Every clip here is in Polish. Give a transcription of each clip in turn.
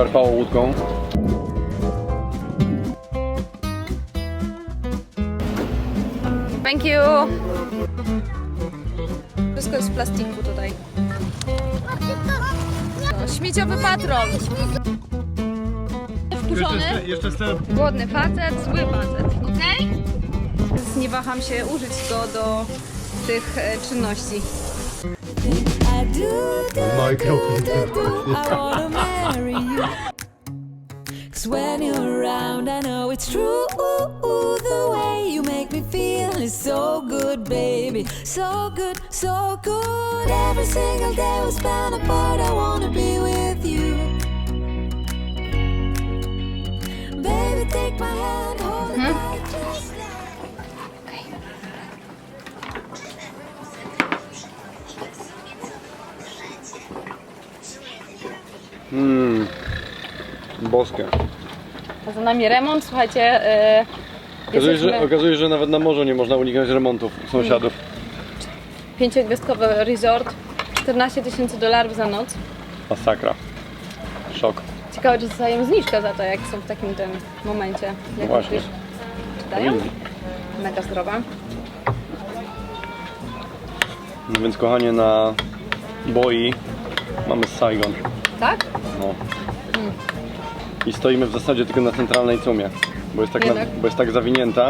szarpało łódką. Thank you. Wszystko jest w plastiku tutaj. No, śmieciowy patrol. Wkurzony, jeszcze step. głodny facet, zły facet. Okej? Nie waham się użyć go do tych e, czynności. I do, do, Michael. do, do, I wanna marry you. Cause when you're around, I know it's true. The way you make me feel is so good, baby. So good, so good. Every single day we spend apart, I wanna be with you. Baby, take my hand, hold it mm-hmm. tight. Mmm. Boskie. A za nami remont, słuchajcie. E, Okazuje się, że, jesteśmy okazuje że nawet na morzu nie można uniknąć remontów sąsiadów. pięciogwiazdkowy resort, 14 tysięcy dolarów za noc. Masakra. Szok. Ciekawe, czy dostają zniżkę za to, jak są w takim tym momencie. Jak Właśnie. Czy dają? Powinni. Mega zdrowa. No więc kochanie na boi mamy Saigon. Tak? No. I stoimy w zasadzie tylko na centralnej cumie, bo jest tak, na, bo jest tak zawinięta.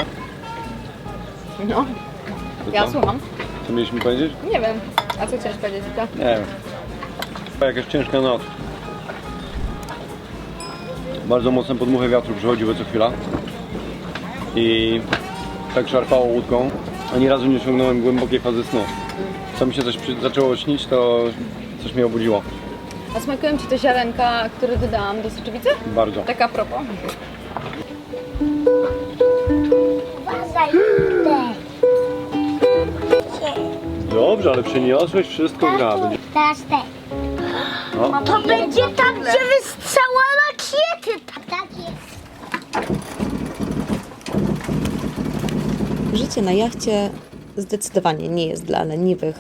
No. To Ja co? słucham. Co mieliśmy powiedzieć? Nie wiem. A co chciałeś powiedzieć? To? Nie wiem. To Jakaś ciężka noc. Bardzo mocne podmuchy wiatru przychodziły co chwila. I tak szarpało łódką. Ani razu nie osiągnąłem głębokiej fazy snu. Co mi się coś przy... zaczęło śnić, to coś mnie obudziło. A smakują Ci te ziarenka, które dodałam do soczewicy? Bardzo. Tak a propos. Dobrze, ale przyniosłeś wszystko gra. Będzie... Teraz te. No. To będzie tam, gdzie wystrzała rakiety. Tak jest. Życie na jachcie zdecydowanie nie jest dla leniwych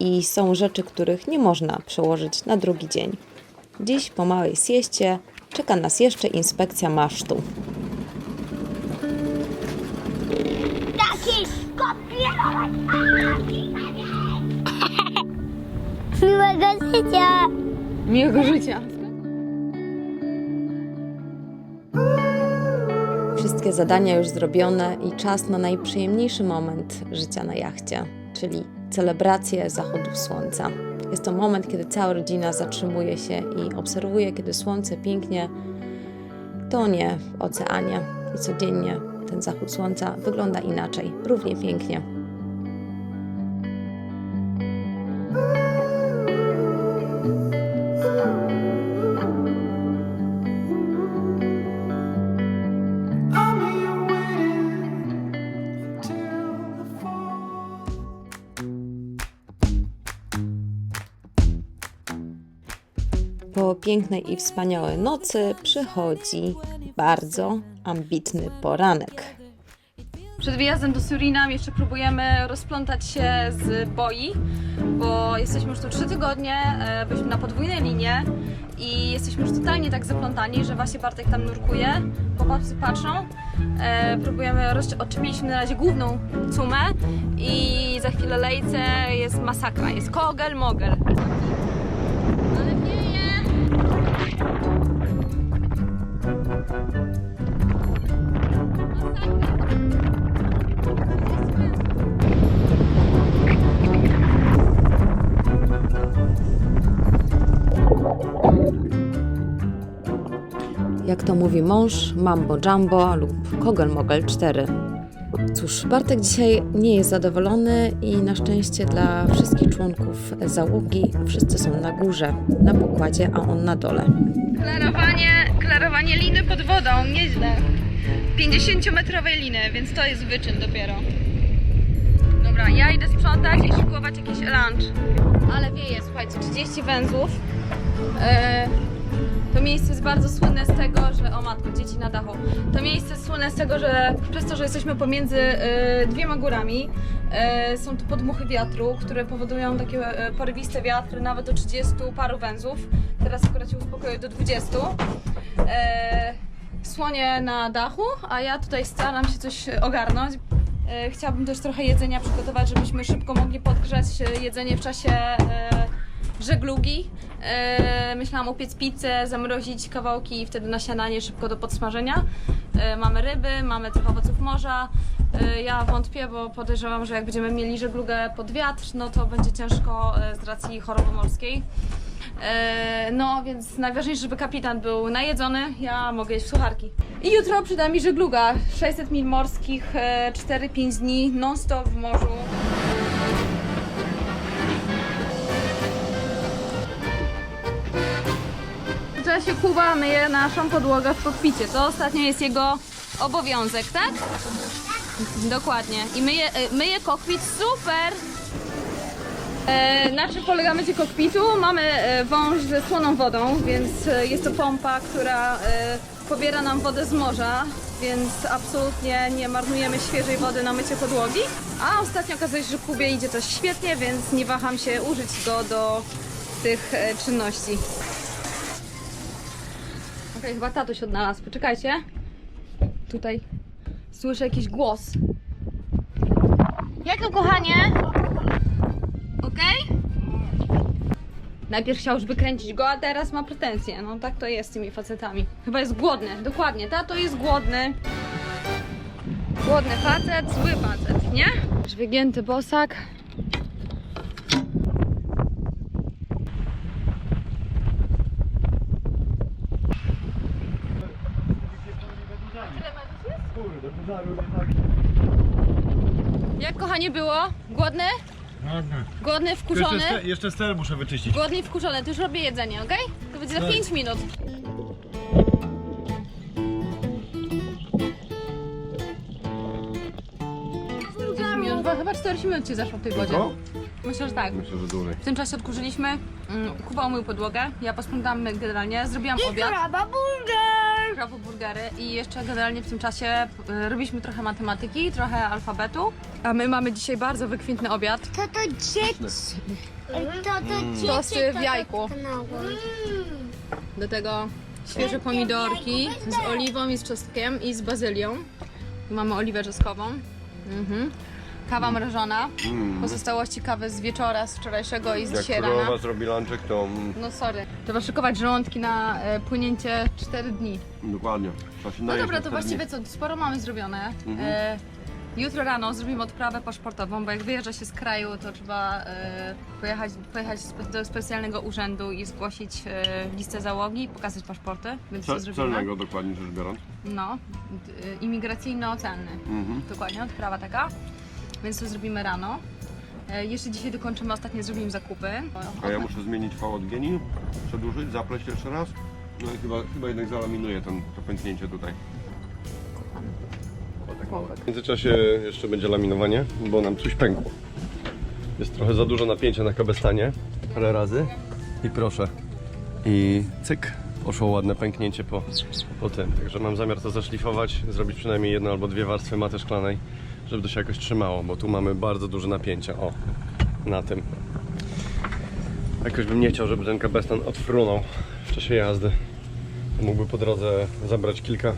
i są rzeczy, których nie można przełożyć na drugi dzień. Dziś po małej sieście czeka nas jeszcze inspekcja masztu. Miłego życia. Miłego życia. Wszystkie zadania już zrobione i czas na najprzyjemniejszy moment życia na jachcie, czyli celebrację zachodów słońca. Jest to moment, kiedy cała rodzina zatrzymuje się i obserwuje, kiedy słońce pięknie tonie w oceanie i codziennie ten zachód słońca wygląda inaczej, równie pięknie. Pięknej i wspaniałej nocy przychodzi bardzo ambitny poranek. Przed wyjazdem do Surinam jeszcze próbujemy rozplątać się z boi, bo jesteśmy już tu trzy tygodnie, e, byliśmy na podwójnej linie i jesteśmy już totalnie tak zaplątani, że właśnie Bartek tam nurkuje, chłopacy patrzą. E, próbujemy, roz... odczepiliśmy na razie główną cumę i za chwilę lejce jest masakra, jest kogel mogel. Jak to mówi mąż, Mambo Jumbo lub Kogel Mogel 4. Cóż, Bartek dzisiaj nie jest zadowolony i na szczęście dla wszystkich członków załogi wszyscy są na górze, na pokładzie, a on na dole. Klarowanie, klarowanie liny pod wodą, nieźle. 50-metrowej liny, więc to jest wyczyn dopiero. Dobra, ja idę sprzątać i szykować jakiś lunch. Ale wieje, słuchajcie, 30 węzłów. Yy, To miejsce jest bardzo słynne z tego, że o matko, dzieci na dachu. To miejsce jest słynne z tego, że przez to, że jesteśmy pomiędzy e, dwiema górami, e, są tu podmuchy wiatru, które powodują takie e, porywiste wiatry, nawet do 30 paru węzłów. Teraz akurat się uspokoiły do 20. E, słonie na dachu, a ja tutaj staram się coś ogarnąć. Chciałabym też trochę jedzenia przygotować, żebyśmy szybko mogli podgrzać jedzenie w czasie żeglugi. E, Myślałam upiec pizzę, zamrozić kawałki i wtedy na śniadanie szybko do podsmażenia. E, Mamy ryby, mamy trochę owoców morza. E, Ja wątpię, bo podejrzewam, że jak będziemy mieli żeglugę pod wiatr, no to będzie ciężko e, z racji choroby morskiej. E, No, więc najważniejsze, żeby kapitan był najedzony, ja mogę jeść w sucharki. I jutro przyda mi żegluga, 600 mil morskich, e, 4-5 dni non-stop w morzu. Czasie Kuba myje naszą podłogę w kokpicie. To ostatnio jest jego obowiązek, tak? Dokładnie. I myje, e, myje kokpit, super! E, na czym polega mycie kokpitu? Mamy e, wąż ze słoną wodą, więc e, jest to pompa, która pobiera nam wodę z morza, więc absolutnie nie marnujemy świeżej wody na mycie podłogi. A ostatnio okazuje się, że Kubie idzie to świetnie, więc nie waham się użyć go do tych czynności. Okej, chyba tatuś odnalazł. Poczekajcie. Tutaj słyszę jakiś głos. Jak to, kochanie? Okej? Najpierw chciał już wykręcić go, a teraz ma pretensje. No tak to jest z tymi facetami. Chyba jest głodny, dokładnie. Tato jest głodny. Głodny facet, zły facet, nie? Wygięty bosak. Jak kochanie było? Głodny? Głodny, wkurzony? jeszcze ster muszę wyczyścić. Głodny i wkurzony, to już robię jedzenie, okej? To będzie za 5 minut. minut, bo chyba 40 minut ci zaszło w tej wodzie. Myślę, że tak. Myślę, że dłużej. W tym czasie odkurzyliśmy, mm, Kuba umył podłogę, ja posprzątałam generalnie, zrobiłam obiad, Kraba burger! Prawo burgery i jeszcze generalnie w tym czasie e, robiliśmy trochę matematyki, trochę alfabetu. A my mamy dzisiaj bardzo wykwintny obiad. To to dzieci. To to dzieci. Tosty w jajku. Do tego świeże pomidorki z oliwą i z czosnkiem i z bazylią. Tu mamy oliwę czosnkową. Mhm. Kawa mrożona. Pozostałości kawy z wieczora, z wczorajszego i z Jak dzisiaj królowa rana. zrobi lunchek, to mm, No sorry. Trzeba szykować żołądki na e, płynięcie 4 dni. dokładnie. Trzeba się No najeść dobra, na to cztery właściwie dni. co, sporo mamy zrobione. E, jutro rano zrobimy odprawę paszportową, bo jak wyjeżdża się z kraju, to trzeba e, pojechać, pojechać spe- do specjalnego urzędu i zgłosić e, listę załogi, pokazać paszporty, więc to Ce- zrobimy. Celnego dokładnie rzecz biorąc. No, d- y, imigracyjno-celny. Mhm. Dokładnie, odprawa taka. Więc to zrobimy rano. E, Jeszcze dzisiaj dokończymy, ostatnie zrobimy zakupy. A ja muszę zmienić V od przedłużyć, zapleść jeszcze raz. No i chyba, chyba jednak zalaminuję ten, to pęknięcie tutaj. W międzyczasie jeszcze będzie laminowanie, bo nam coś pękło. Jest trochę za dużo napięcia na kabestanie, parę razy. I proszę. I cyk, poszło ładne pęknięcie po, po tym. Także mam zamiar to zaszlifować, zrobić przynajmniej jedno albo dwie warstwy maty szklanej, żeby to się jakoś trzymało, bo tu mamy bardzo duże napięcia. O, na tym. Jakoś bym nie chciał, żeby ten kabestan odfrunął w czasie jazdy. Mógłby po drodze zabrać kilka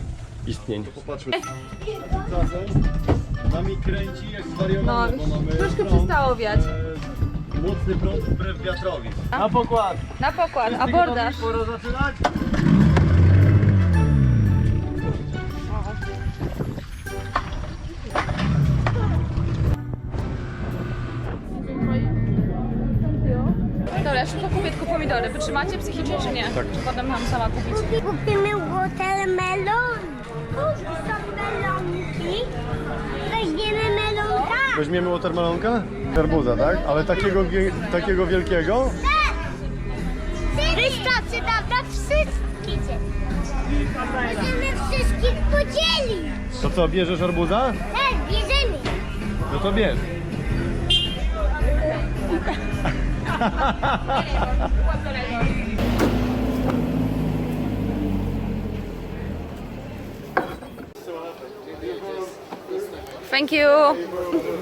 istnień. Popatrzmy. Nami kręci jak No, zwariowane, bo mamy troszkę prąd, przestało wiać. e, mocny prąd wbrew wiatrowi. Na pokład! Na pokład, abordaż. Pora zaczynać? Dobra, szybko kupię tylko pomidory. Wytrzymacie psychicznie czy nie? Tak. Czy potem mam sama kupić? Kupimy watermelon. Są melonki. Weźmiemy melonka. Weźmiemy watermelonka? Garbuza, tak? Ale takiego, takiego wielkiego? Wystarczy nam na wszystkich. Możemy wszystkich podzielić. To co, bierzesz arbuza? Tak, bierzemy. No to bierz. Thank you!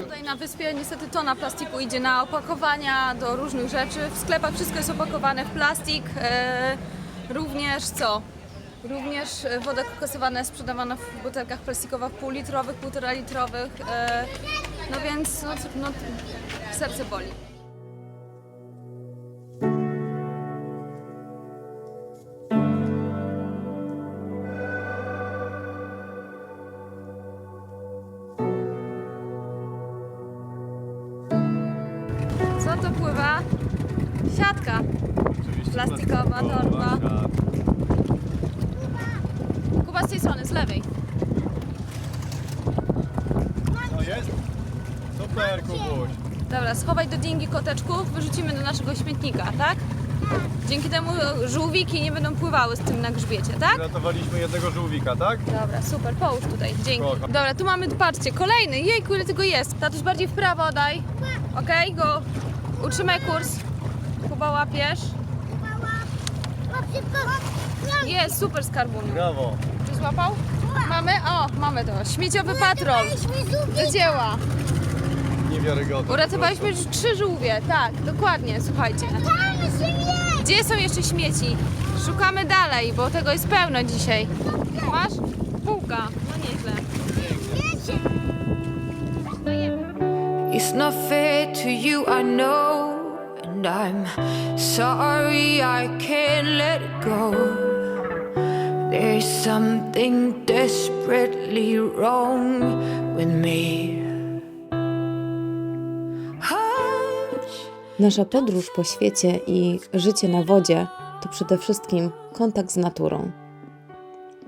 Tutaj na wyspie niestety tona plastiku idzie na opakowania do różnych rzeczy. W sklepach wszystko jest opakowane w plastik. E, również co? Również woda kokosowana jest sprzedawana w butelkach plastikowych półlitrowych, półtora litrowych. E, no więc no, no, serce boli. Super, Kubuś. Dobra, schowaj do dingi koteczków, wyrzucimy do naszego śmietnika, tak? Dzięki temu żółwiki nie będą pływały z tym na grzbiecie, tak? Ratowaliśmy jednego żółwika, tak? Dobra, super, połóż tutaj, dzięki. Spoko. Dobra, tu mamy, patrzcie, kolejny, jejku, ile tego jest. Tatuś bardziej w prawo daj, okej, go, utrzymaj kurs. Kuba łapiesz. Jest, super skarbuniu. Brawo. Czy złapał? Mamy? O, mamy to. Śmieciowy patrol. Do dzieła. Niewiarygodne. Uratowaliśmy już trzy żółwie. Tak, dokładnie, słuchajcie. Gdzie są jeszcze śmieci? Szukamy dalej, bo tego jest pełno dzisiaj. Masz? Półka. No nieźle. It's not fair to you, I know. And I'm sorry I can't let it go. There's something desperately wrong with me. Nasza podróż po świecie i życie na wodzie to przede wszystkim kontakt z naturą.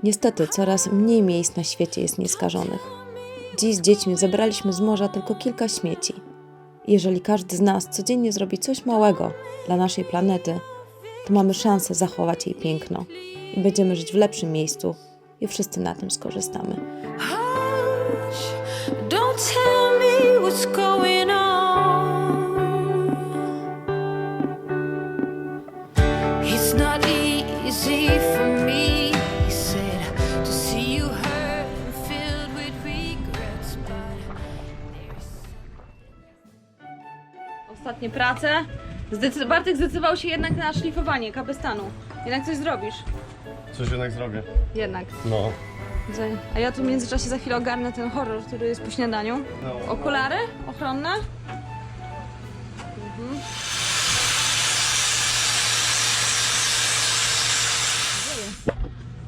Niestety coraz mniej miejsc na świecie jest nieskażonych. Dziś z dziećmi zabraliśmy z morza tylko kilka śmieci. Jeżeli każdy z nas codziennie zrobi coś małego dla naszej planety, to mamy szansę zachować jej piękno i będziemy żyć w lepszym miejscu i wszyscy na tym skorzystamy. Hush. Ostatnie prace. Zdecy- Bartek zdecydował się jednak na szlifowanie kapestanu. Jednak coś zrobisz. Coś jednak zrobię. Jednak. No. A ja tu w międzyczasie za chwilę ogarnę ten horror, który jest po śniadaniu. No. Okulary ochronne. Mhm.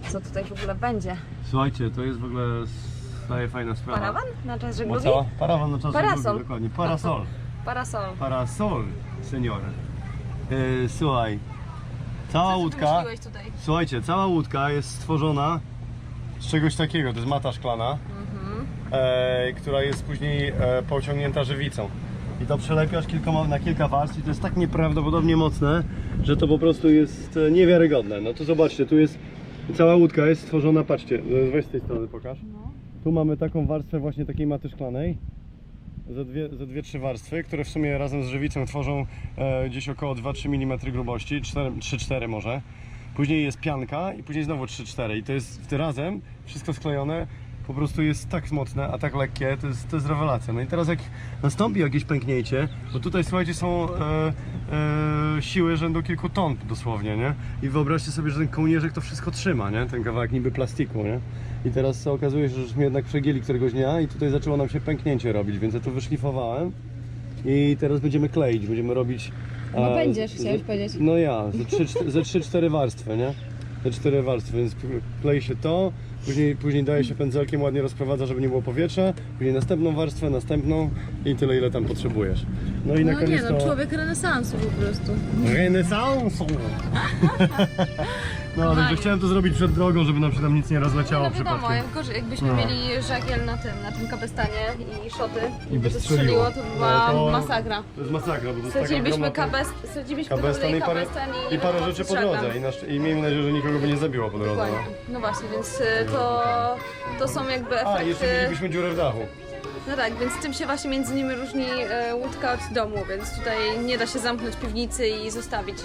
Co tutaj w ogóle będzie? Słuchajcie, to jest w ogóle staje fajna sprawa. Parawan na czas żeglugi? Parawan na czas Parasol. żeglugi, dokładnie. Parasol. Parasol. Parasol, senior. Yy, słuchaj, cała łódka, wymyśliłeś tutaj? słuchajcie, cała łódka jest stworzona z czegoś takiego, to jest mata szklana, e, która jest później e, pociągnięta żywicą. I to przelepiasz kilkoma, na kilka warstw i to jest tak nieprawdopodobnie mocne, że to po prostu jest e, niewiarygodne. No to zobaczcie, tu jest, cała łódka jest stworzona, patrzcie, e, weź z tej strony pokaż. Tu mamy taką warstwę właśnie takiej maty szklanej, ze dwie, ze dwie trzy warstwy, które w sumie razem z żywicą tworzą e, gdzieś około 2-3 mm grubości, 3-4 może. Później jest pianka i później znowu 3-4 i to jest razem, wszystko sklejone, po prostu jest tak mocne, a tak lekkie, to jest, to jest rewelacja. No i teraz jak nastąpi jakieś pęknięcie, bo tutaj słuchajcie są e, e, siły rzędu kilku ton dosłownie, nie? I wyobraźcie sobie, że ten kołnierzyk to wszystko trzyma, nie? Ten kawałek niby plastiku, nie? I teraz okazuje się, że żeśmy jednak przegięli któregoś dnia i tutaj zaczęło nam się pęknięcie robić, więc ja to wyszlifowałem i teraz będziemy kleić, będziemy robić... No E, będziesz, chciałeś powiedzieć. No ja, ze 3-4 warstwy, nie? Ze 4 warstwy, więc klei się to, później, później daje się pędzelkiem, ładnie rozprowadza, żeby nie było powietrza, później następną warstwę, następną i tyle ile tam potrzebujesz. No i na No koniec nie no, to... człowiek renesansu po prostu. Renesansu! No, także chciałem to zrobić przed drogą, żeby nam się tam nic nie rozleciało No wiadomo, przypadkiem. jak gorzej, jakbyśmy No. mieli żagiel na tym, na tym kapestanie i szoty I by to strzeliło. to by była No to- masakra. To jest masakra, bo to jest taka Stracilibyśmy ogromna... kabest, Kabestan i parę, i parę no, rzeczy po drodze i, nasz, i miejmy nadzieję, że nikogo by nie zabiło po drodze. Dokładnie. No. No właśnie, więc y, to, to są jakby A, i jeszcze efekty. mielibyśmy dziurę w dachu. No tak, więc tym się właśnie między nimi różni e, łódka od domu, więc tutaj nie da się zamknąć piwnicy i zostawić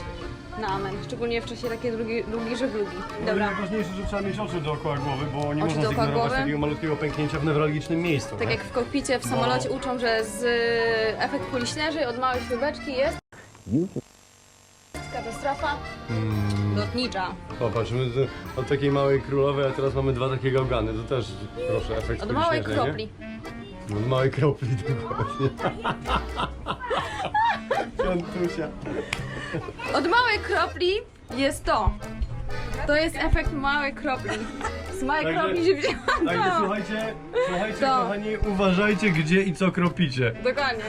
na amen. Szczególnie w czasie takiej długiej, długiej żeglugi. Dobra. Dobra. Najważniejsze, że trzeba mieć oczy dookoła głowy, bo nie Oczy można dookoła zignorować głowy? takiego malutkiego pęknięcia w newralgicznym miejscu. Tak nie? jak w kokpicie w samolocie uczą, że z y, efekt kuli śnieżnej od małej śrubeczki jest katastrofa lotnicza. Popatrz, my od takiej małej królowej, a teraz mamy dwa takie gałgany. To też, proszę, efekt Od małej nie? kropli. Od małej kropli, dokładnie. Piątusia. Od małej kropli jest to. To jest efekt małej kropli. Z małej Także- kropli się wzięłam Także to. słuchajcie, słuchajcie To. kochani, uważajcie gdzie i co kropicie. Dokładnie.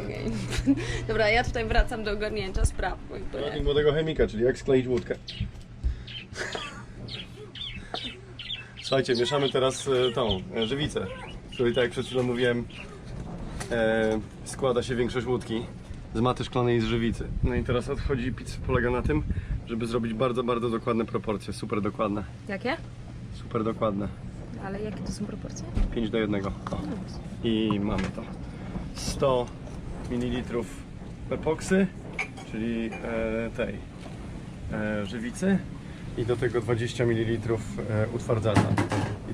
Okej. Dobra, ja tutaj wracam do ogarnięcia spraw. Bo młodego chemika, czyli jak skleić łódkę. Słuchajcie, mieszamy teraz e, tą e, żywicę, której tak jak przed chwilą mówiłem, e, składa się większość łódki z maty szklanej i z żywicy. No i teraz odchodzi pizza polega na tym, żeby zrobić bardzo, bardzo dokładne proporcje, super dokładne, Jakie? super dokładne. Ale jakie to są proporcje? 5 do 1. O. I mamy to. 100 ml epoksy, czyli e, tej e, żywicy i do tego 20 ml e, utwardzacza.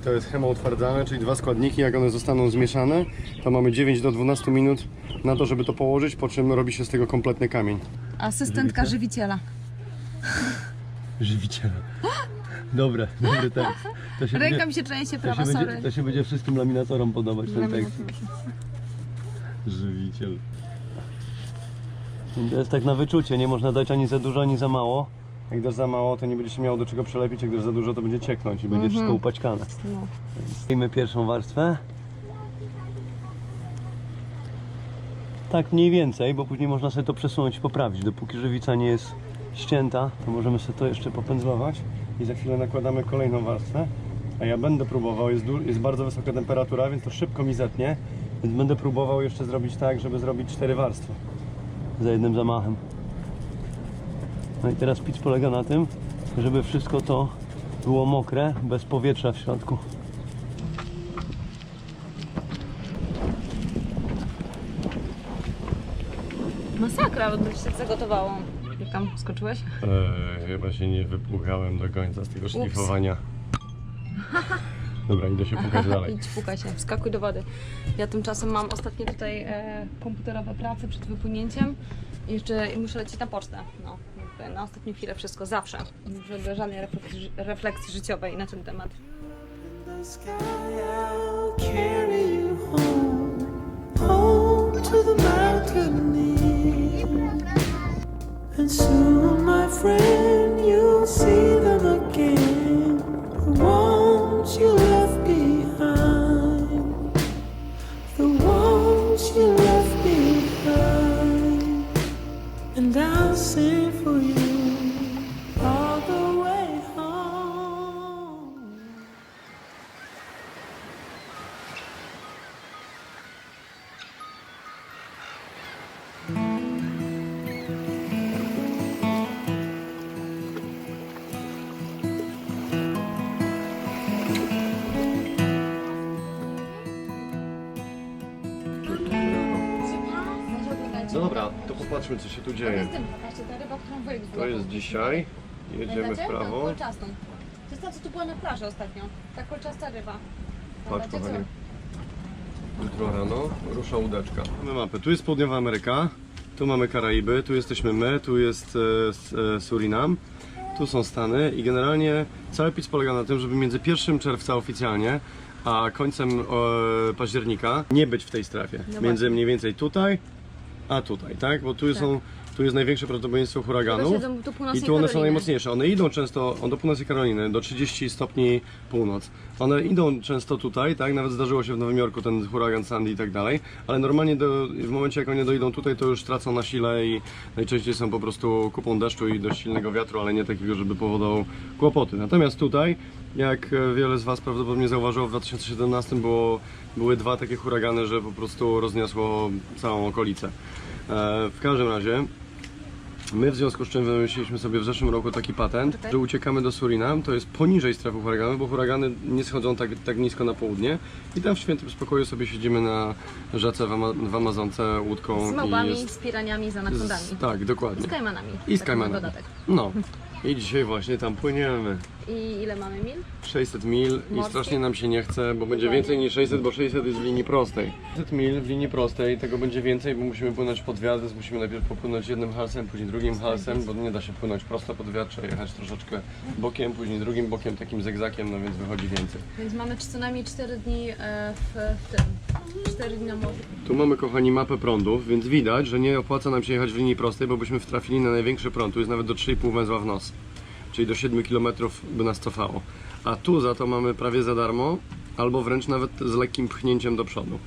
I to jest chemoutwardzane, czyli dwa składniki, jak one zostaną zmieszane, to mamy 9 do 12 minut na to, żeby to położyć, po czym robi się z tego kompletny kamień. Asystentka żywiciela. Żywiciela. Dobre, dobry tekst. To się Ręka mi się trzęsie, To prawa, się, będzie, sorry. to się będzie wszystkim laminatorom podobać ten Laminator. tekst. Żywiciel. To jest tak na wyczucie, nie można dać ani za dużo, ani za mało. Jak dasz za mało, to nie będziesz miało do czego przelepić, jak dasz za dużo, to będzie cieknąć i będzie wszystko upaćkane. No. Zdejmę pierwszą warstwę. Tak mniej więcej, bo później można sobie to przesunąć i poprawić. Dopóki żywica nie jest ścięta, to możemy sobie to jeszcze popędzlować i za chwilę nakładamy kolejną warstwę. A ja będę próbował, jest, du- jest bardzo wysoka temperatura, więc to szybko mi zetnie. Więc będę próbował jeszcze zrobić tak, żeby zrobić cztery warstwy za jednym zamachem. No i teraz pic polega na tym, żeby wszystko to było mokre, bez powietrza w środku. Masakra, bo to się zagotowało. Jak tam skoczyłeś? Eee, chyba się nie wypłukałem do końca z tego szlifowania. Dobra, idę się pukać dalej. Idź, pukaj się, wskakuj do wody. Ja tymczasem mam ostatnie tutaj e, komputerowe prace przed wypłynięciem. I jeszcze muszę lecieć na pocztę. No, na ostatnią chwilę wszystko, zawsze. Żeby żadnej refleksji, refleksji życiowej na ten temat. Dobra, to popatrzmy co się tu dzieje. Patrzcie, ta ryba, którą wujek To jest dzisiaj. Jedziemy w prawo. kolczastą. To jest ta, co tu była na plaży ostatnio. Ta kolczasta ryba. Patrz Pamiętacie, kochanie. Jutro rano rusza łódeczka. Mamy mapę. Tu jest Południowa Ameryka, tu mamy Karaiby, tu jesteśmy my, tu jest e, s- e, Surinam, tu są Stany i generalnie cały PIS polega na tym, żeby między 1 czerwca oficjalnie, a końcem e, października nie być w tej strefie. No między mniej więcej tutaj, a tutaj, tak? Bo tu są tu jest największe prawdopodobieństwo huraganów północnej i tu one są Karoliny. najmocniejsze. One idą często do północnej Karoliny, do 30 stopni północ. One idą często tutaj, tak? Nawet zdarzyło się w Nowym Jorku ten huragan Sandy i tak dalej, ale normalnie do, w momencie jak one dojdą tutaj, to już tracą na sile i najczęściej są po prostu kupą deszczu i dość silnego wiatru, ale nie takiego, żeby powodował kłopoty. Natomiast tutaj, jak e, wiele z Was prawdopodobnie zauważyło, w 2017 było, były dwa takie huragany, że po prostu rozniosło całą okolicę. E, w każdym razie My w związku z czym wymyśliliśmy sobie w zeszłym roku taki patent, że uciekamy do Surinam, to jest poniżej strefy huraganu, bo huragany nie schodzą tak, tak nisko na południe i tam w świętym spokoju sobie siedzimy na rzece w, Ama- w Amazonce łódką Z małpami, i jest... z piraniami, z anakondami. Z, tak, dokładnie. Z kajmanami. I z Taki kajmanami. No. I dzisiaj właśnie tam płyniemy. I ile mamy mil? 600 mil i strasznie nam się nie chce, bo będzie więcej niż 600, bo 600 jest w linii prostej. 600 mil w linii prostej, tego będzie więcej, bo musimy płynąć pod wiatr, więc musimy najpierw popłynąć jednym halsem, później drugim halsem, bo nie da się płynąć prosto pod wiatr, trzeba jechać troszeczkę bokiem, później drugim bokiem, takim zegzakiem, no więc wychodzi więcej. Więc mamy co najmniej 4 dni e, w, w tym. 4 dni na morzu. Tu mamy, kochani, mapę prądów, więc widać, że nie opłaca nam się jechać w linii prostej, bo byśmy wtrafili na największy prąd, tu jest nawet do 3,5 węzła w nos, czyli do 7 km by nas cofało. A tu za to mamy prawie za darmo, albo wręcz nawet z lekkim pchnięciem do przodu.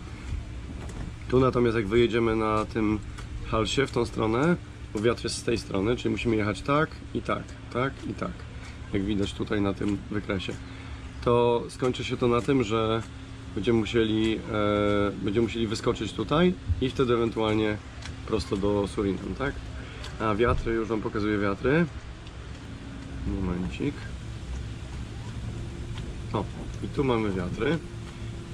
Tu natomiast jak wyjedziemy na tym halsie w tą stronę, bo wiatr jest z tej strony, czyli musimy jechać tak i tak, tak i tak, jak widać tutaj na tym wykresie to skończy się to na tym, że będziemy musieli, e, będziemy musieli wyskoczyć tutaj i wtedy ewentualnie prosto do Surinam, tak? A wiatry, już Wam pokazuję wiatry. Momencik. O, i tu mamy wiatry.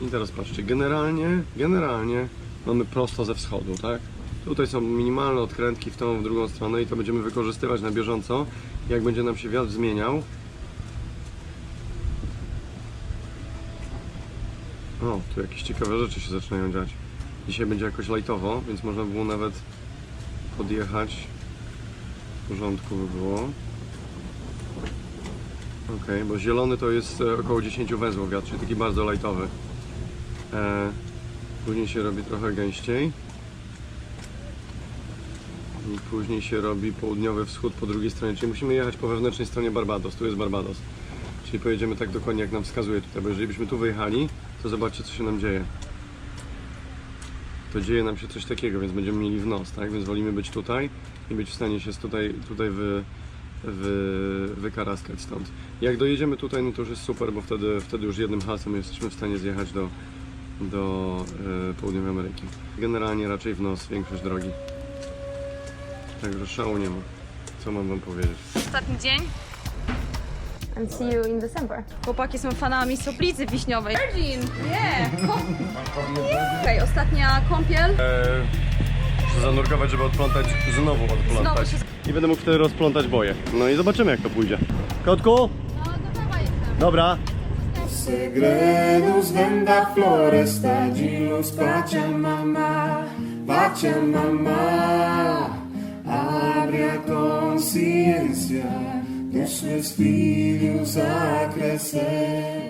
I teraz patrzcie, generalnie, generalnie mamy prosto ze wschodu, tak? Tutaj są minimalne odkrętki w tą, w drugą stronę i to będziemy wykorzystywać na bieżąco. Jak będzie nam się wiatr zmieniał, O, tu jakieś ciekawe rzeczy się zaczynają dziać. Dzisiaj będzie jakoś lajtowo, więc można było nawet podjechać. W porządku by było. Ok, bo zielony to jest e, około 10 węzłów wiatr, czyli taki bardzo lajtowy. E, później się robi trochę gęściej. I później się robi południowy wschód po drugiej stronie, czyli musimy jechać po wewnętrznej stronie Barbados. Tu jest Barbados. Czyli pojedziemy tak dokładnie jak nam wskazuje tutaj, bo jeżeli byśmy tu wyjechali, to zobaczcie co się nam dzieje. To dzieje nam się coś takiego, więc będziemy mieli w nos, tak? Więc wolimy być tutaj i być w stanie się tutaj, tutaj wy, wy, wykaraskać stąd. Jak dojedziemy tutaj, no to już jest super, bo wtedy, wtedy już jednym hasem jesteśmy w stanie zjechać do, do e, południowej Ameryki. Generalnie raczej w nos większość drogi. Także szału nie ma. Co mam wam powiedzieć? Ostatni dzień. And see you in December. Chłopaki są fanami soplicy wiśniowej. Virgin! Nie! Okej, ostatnia kąpiel. Eee, muszę zanurkować, żeby odplątać, znowu odplątać. Znowu I będę mógł wtedy rozplątać boje. No i zobaczymy jak to pójdzie. Kotku? No, gotowa jestem. Dobra. Luz Pachamama, Pachamama. Abre a consciência dos seus filhos a crescer.